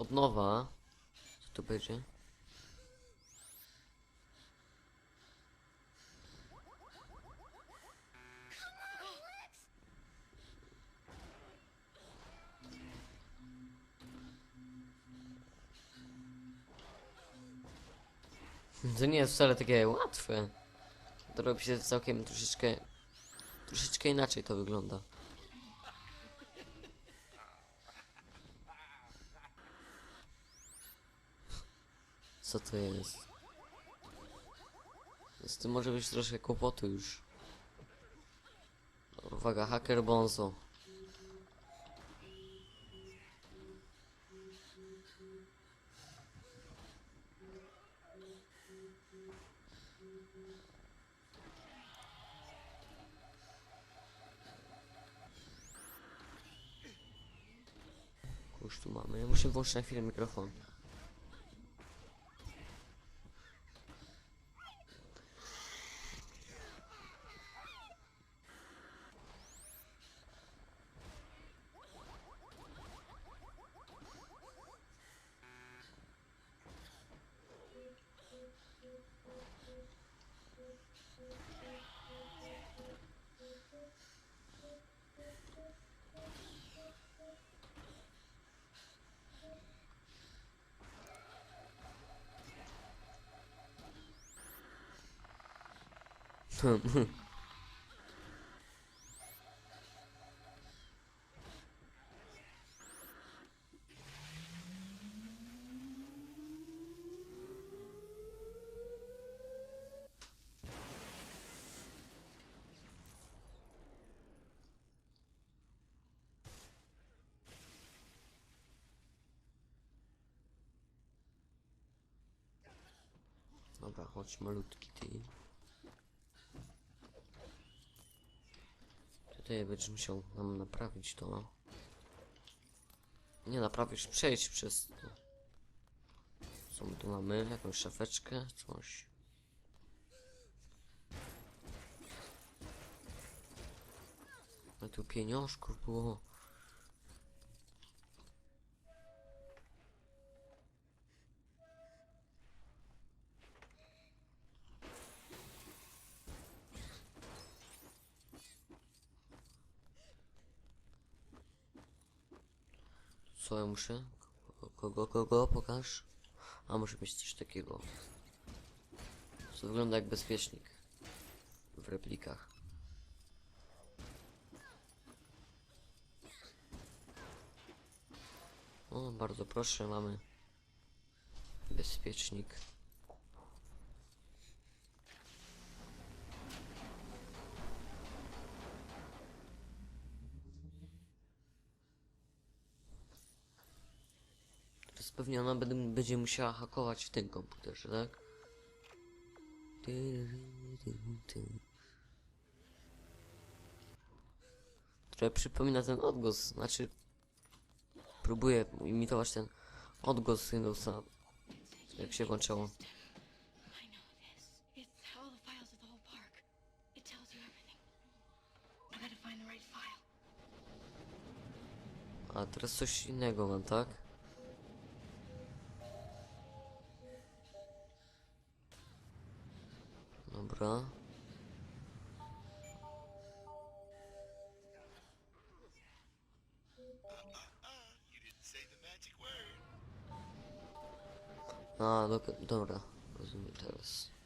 od nowa. Co to będzie? To nie jest wcale takie łatwe. To robi się całkiem troszeczkę... Troszeczkę inaczej to wygląda. Co to jest? Z tym może być troszkę kłopotu już. Uwaga, hacker Bonzo. Już tu mamy. Muszę włączyć na chwilę mikrofon. Dobra, chodź malutki ty. Tutaj będziesz musiał nam naprawić to. Nie naprawisz, przejść przez to. Co my tu mamy? Jakąś szafeczkę? Coś. No tu pieniążków było. Co ja muszę? Kogo, kogo? Pokaż. A muszę mieć coś takiego. Co wygląda jak bezpiecznik. W replikach. O, bardzo proszę, mamy bezpiecznik. Teraz pewnie ona będzie musiała hakować w tym komputerze, tak? Trochę przypomina ten odgłos, znaczy próbuję imitować ten odgłos Windowsa, jak się włączało. A teraz coś innego mam, tak? Dobra. You didn't say the magic word. A, do, dobra. Rozumiem teraz.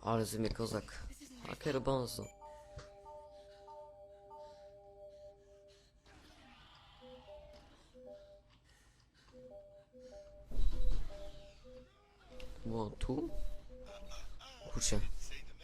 Ale z kozak. Hacker Bonzo. Było tu? Kurczę.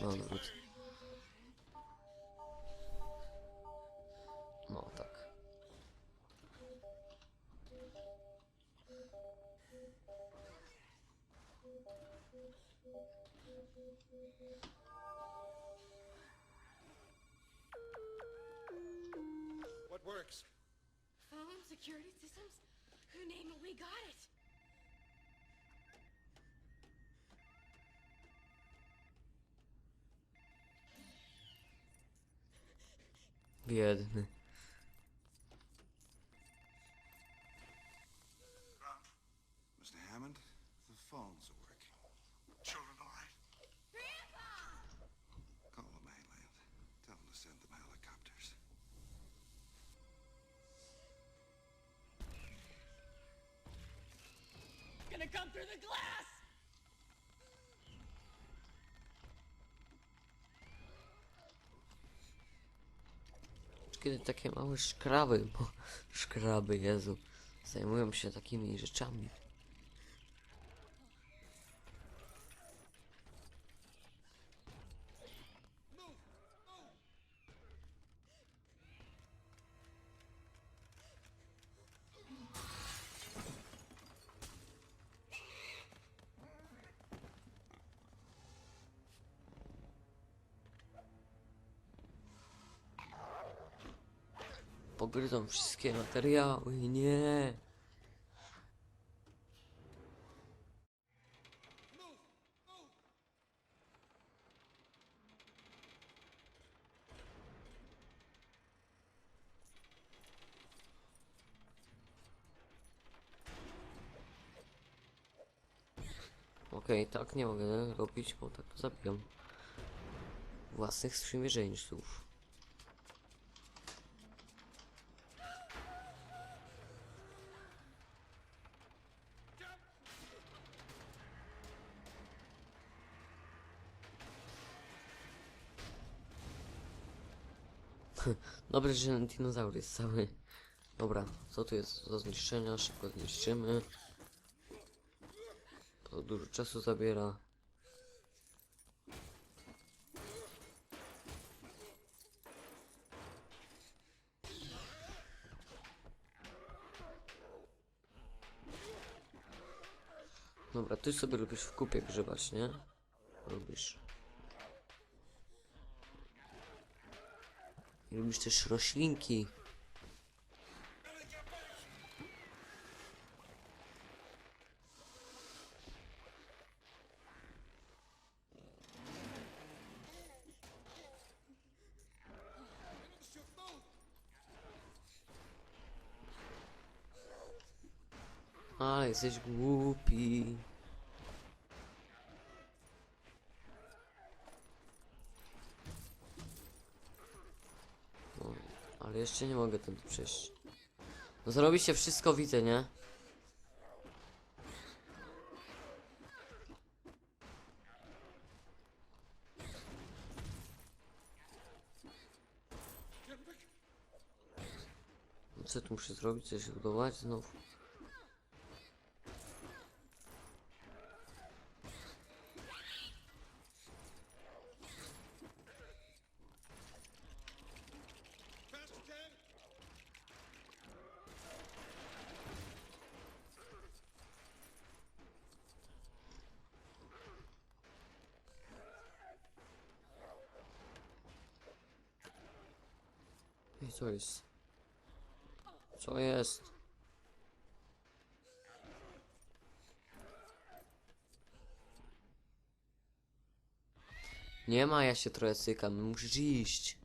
No, odwrót. No, What What works? Phone security systems? You name it, we got it. Biedny. Through the glass! Kiedy takie małe szkraby, bo szkraby, Jezu, zajmują się takimi rzeczami. Pogryzą wszystkie materiały, nie. Okej, tak nie mogę robić, bo tak zabijam własnych sprzymierzeńców. Dobrze, że ten dinozaur jest cały. Dobra, co tu jest do zniszczenia? Szybko zniszczymy. To dużo czasu zabiera. Dobra, ty sobie lubisz w kupie grzebać, nie? Lubisz. I lubisz też roślinki. Ale jesteś głupi. No, ale jeszcze nie mogę tędy przejść. No zrobicie wszystko, widzę, nie? Co tu muszę zrobić? Coś budować znowu? I co jest? Co jest? Nie ma, ja się trochę cykam, musisz iść.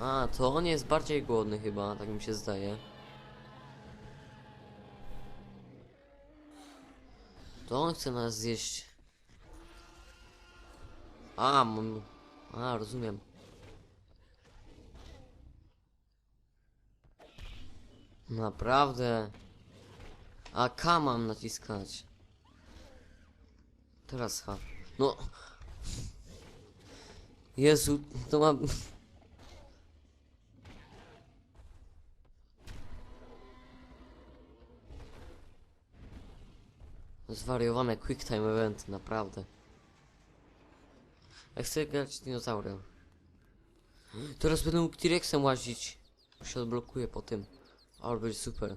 A, to on jest bardziej głodny chyba, tak mi się zdaje. To on chce nas zjeść. A, mam... A, rozumiem. Naprawdę. A K mam naciskać. Teraz H. No. Jezu, to mam... Zwariowane quick time event, naprawdę. Ja chcę grać dinozaurem. Teraz będę mógł T-Rexem łazić. Się odblokuje po tym. Ale będzie super.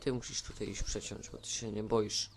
Ty musisz tutaj iść przeciąć, bo ty się nie boisz.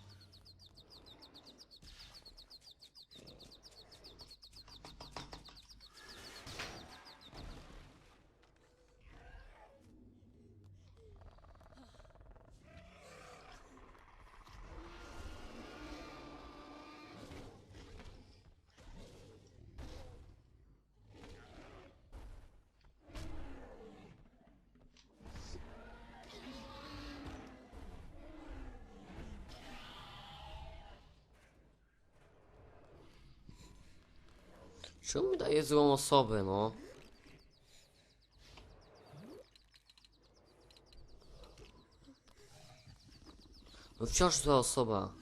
Czemu mi daje złą osobę, no? No wciąż zła osoba.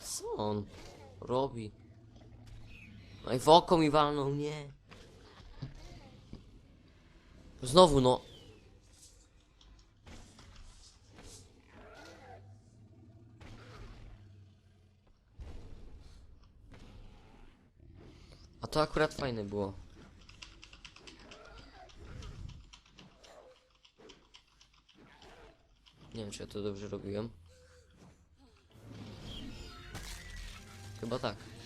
Co on robi? I w oko mi walnął, nie. Znowu no. A to akurat fajne było. Nie wiem, czy ja to dobrze robiłem. Chyba tak.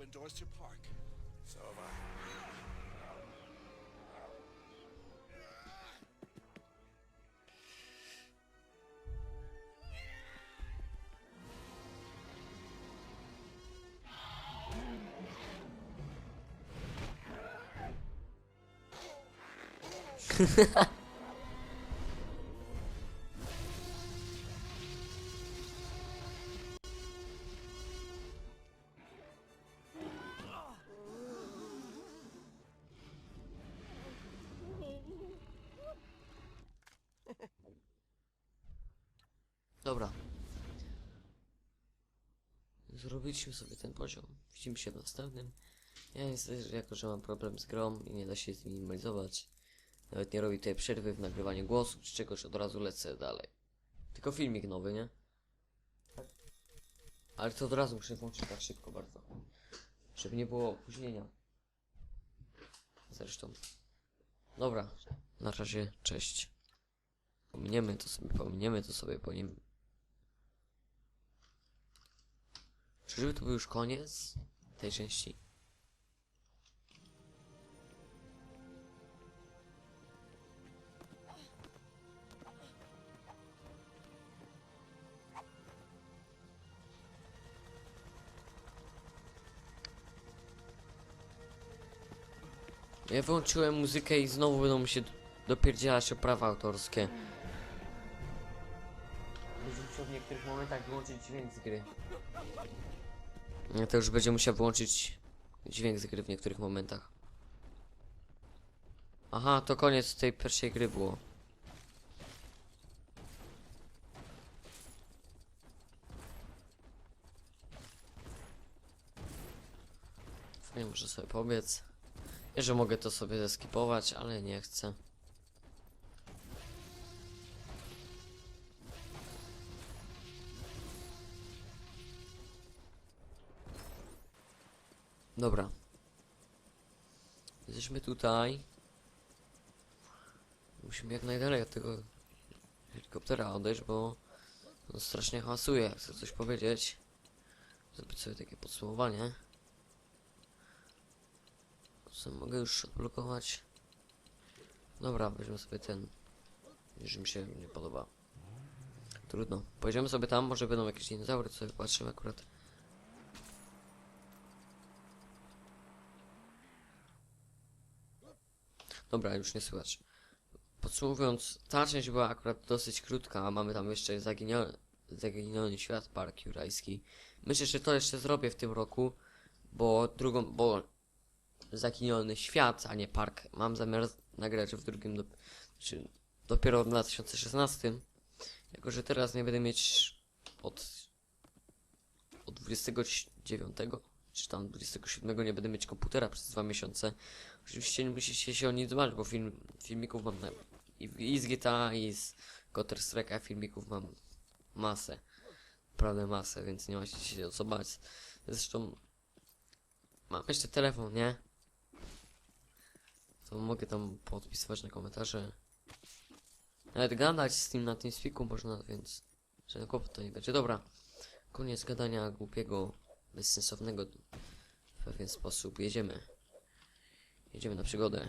when Dorster Park. So have I. Dobra. Zrobiliśmy sobie ten poziom. Widzimy się w następnym. Ja niestety, jako że mam problem z grą i nie da się zminimalizować, nawet nie robi tej przerwy w nagrywaniu głosu czy czegoś, od razu lecę dalej. Tylko filmik nowy, nie? Ale to od razu muszę włączyć tak szybko bardzo. Żeby nie było opóźnienia. Zresztą. Dobra. Na razie, cześć. Pominiemy to sobie, pominiemy to sobie, po nim. Czyżby to był już koniec tej części? Ja wyłączyłem muzykę i znowu będą mi się dopierdzielać o prawa autorskie. Musiał w niektórych momentach wyłączyć dźwięk z gry. Ja to już będzie musiał wyłączyć dźwięk z gry w niektórych momentach. Aha, to koniec tej pierwszej gry było. Fajnie, muszę sobie pobiec. Nie, że mogę to sobie zeskipować, ale nie chcę. Dobra. Jesteśmy tutaj. Musimy jak najdalej od tego helikoptera odejść, bo on strasznie hałasuje, chcę coś powiedzieć. Zrobić sobie takie podsumowanie. Co mogę już odblokować? Dobra, weźmy sobie ten. Już mi się nie podoba. Trudno. Pojedziemy sobie tam, może będą jakieś dinozaury, co patrzymy akurat. Dobra, już nie słychać. Podsumowując, ta część była akurat dosyć krótka, a mamy tam jeszcze zaginia Zaginiony Świat, Park Jurajski. Myślę, że to jeszcze zrobię w tym roku, bo drugą, bo Zaginiony Świat, a nie Park, mam zamiar nagrać w drugim, do, czy dopiero w 2016. Jako, że teraz nie będę mieć od, od 29 czy tam 27 nie będę mieć komputera przez dwa miesiące. Oczywiście nie musicie się o nic dbać, bo film, filmików mam na, i, i z GTA i z Counter Strike'a filmików mam masę. Naprawdę masę, więc nie macie się o co bać. Zresztą mam jeszcze telefon, nie? To mogę tam podpisywać na komentarze. Nawet gadać z tym na tym spiku można, więc żaden kłopot to nie będzie. Dobra, koniec gadania głupiego, bezsensownego w pewien sposób. Jedziemy. Jedziemy na przygodę.